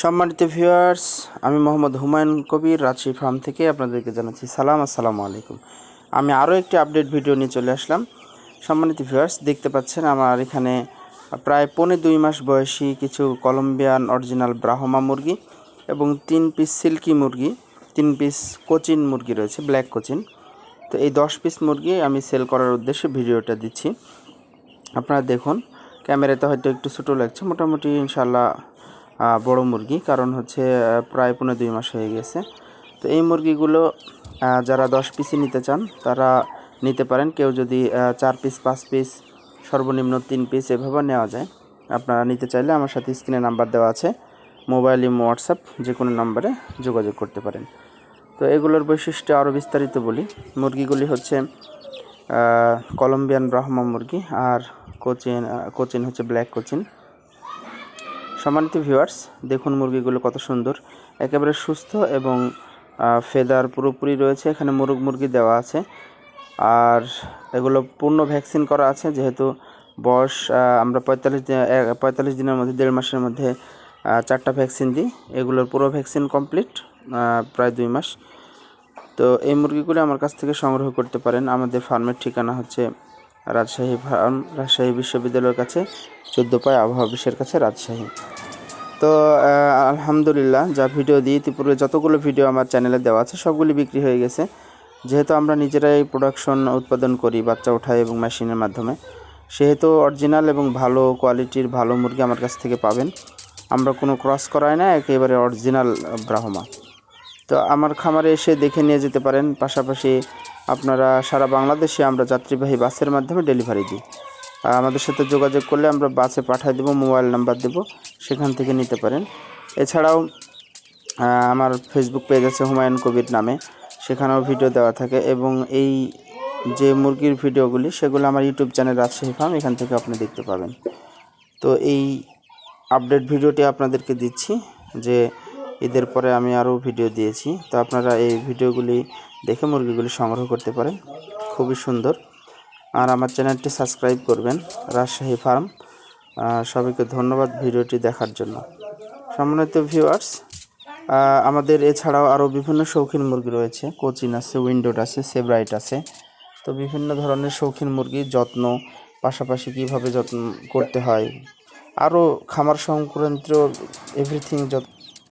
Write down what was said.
সম্মানিত ভিউয়ার্স, আমি মোহাম্মদ হুমায়ুন কবির, রাজশাহী ফার্ম থেকে আপনাদেরকে জানাচ্ছি সালাম, আসসালামু আলাইকুম। আমি আরও একটি আপডেট ভিডিও নিয়ে চলে আসলাম। সম্মানিত ভিউয়ার্স, দেখতে পাচ্ছেন আমার এখানে প্রায় পৌনে দুই মাস বয়সী কিছু কলম্বিয়ান অরিজিনাল ব্রাহ্মা মুরগি এবং তিন পিস সিল্কি মুরগি, তিন পিস কোচিন মুরগি রয়েছে, ব্ল্যাক কোচিন। তো এই দশ পিস মুরগি আমি সেল করার উদ্দেশ্যে ভিডিওটা দিচ্ছি। আপনারা দেখুন, ক্যামেরাতে হয়তো একটু ছোটো লাগছে, মোটামুটি ইনশাল্লাহ বড় মুরগি, কারণ হচ্ছে প্রায় পনেরো দুই মাস হয়ে গেছে। তো এই মুরগিগুলো যারা দশ পিসই নিতে চান, তারা নিতে পারেন। কেউ যদি চার পিস পাঁচ পিস সর্বনিম্ন তিন পিস এভাবে নেওয়া যায়, আপনারা নিতে চাইলে আমার সাথে স্ক্রিনে নাম্বার দেওয়া আছে। মোবাইল, ইমো, হোয়াটসঅ্যাপ যে কোনো নাম্বারে যোগাযোগ করতে পারেন। তো এগুলোর বৈশিষ্ট্য আরও বিস্তারিত বলি। মুরগিগুলি হচ্ছে কলম্বিয়ান ব্রাহ্মা মুরগি, আর কোচিন কোচিন হচ্ছে ব্ল্যাক কোচিন। সম্মানিত ভিউয়ার্স দেখুন মুরগিগুলো কত সুন্দর। একেবারে সুস্থ এবং ফেদার পুরোপুরি রয়েছে। এখানে মুরগ মুরগি দেওয়া আছে। আর এগুলো পূর্ণ ভ্যাকসিন করা আছে, যেহেতু বয়স আমরা পঁয়তাল্লিশ দিন পঁয়তাল্লিশ দিনের মধ্যে, দেড় মাসের মধ্যে চারটা ভ্যাকসিন দিই। এগুলোর পুরো ভ্যাকসিন কমপ্লিট প্রায় দুই মাস। তো এই মুরগিগুলো আমার কাছ থেকে সংগ্রহ করতে পারেন। আমাদের ফার্মের ঠিকানা হচ্ছে রাজশাহী ফার্ম, রাজশাহী বিশ্ববিদ্যালয়ের কাছে, চোদ্দ পায় আবহাওয়া বিশ্বের কাছে রাজশাহী। তো আলহামদুলিল্লাহ, যা ভিডিও দিই ইতিপূর্বে যতগুলো ভিডিও আমার চ্যানেলে দেওয়া আছে, সবগুলি বিক্রি হয়ে গেছে। যেহেতু আমরা নিজেরাই প্রোডাকশন উৎপাদন করি বাচ্চা ওঠাই এবং মেশিনের মাধ্যমে, সেহেতু অরিজিনাল এবং ভালো কোয়ালিটির ভালো মুরগি আমার কাছ থেকে পাবেন। আমরা কোনো ক্রস করাই না, একেবারে অরিজিনাল ব্রাহ্মা। তো, আমার খামারে এসে দেখে নিয়ে যেতে পারেন। পাশাপাশি আপনারা সারা বাংলাদেশে আমরা যাত্রীবাহী বাসের মাধ্যমে ডেলিভারি দিই। আমাদের সাথে যোগাযোগ করলে আমরা বাসে পাঠিয়ে দেবো মোবাইল নাম্বার দেবো। সেখান থেকে নিতে পারেন। এছাড়াও আমার ফেসবুক পেজ আছে হুমায়ুন কবির নামে। সেখানেও ভিডিও দেওয়া থাকে এবং এই যে মুরগির ভিডিওগুলি সেগুলো আমার ইউটিউব চ্যানেল রাজশাহী ফার্ম এখান থেকে আপনি দেখতে পাবেন। তো এই আপডেট ভিডিওটি আপনাদেরকে দিচ্ছি যে ঈদের পরে আমি আরও ভিডিও দিয়েছি। তো আপনারা এই ভিডিওগুলি দেখে মুরগিগুলি সংগ্রহ করতে পারেন। খুবই সুন্দর। আর আমার চ্যানেলটি সাবস্ক্রাইব করবেন, রাজশাহী ফার্ম সবাইকে ধন্যবাদ ভিডিওটি দেখার জন্য। সম্মানিত ভিউয়ার্স আমাদের এছাড়াও আরও বিভিন্ন শৌখিন মুরগি রয়েছে। কোচিন আছে, উইন্ডোড আছে, সেব্রাইট আছে। তো বিভিন্ন ধরনের শৌখিন মুরগির যত্ন, পাশাপাশি কীভাবে যত্ন করতে হয়, আরও খামার সংক্রান্ত এভরিথিং যত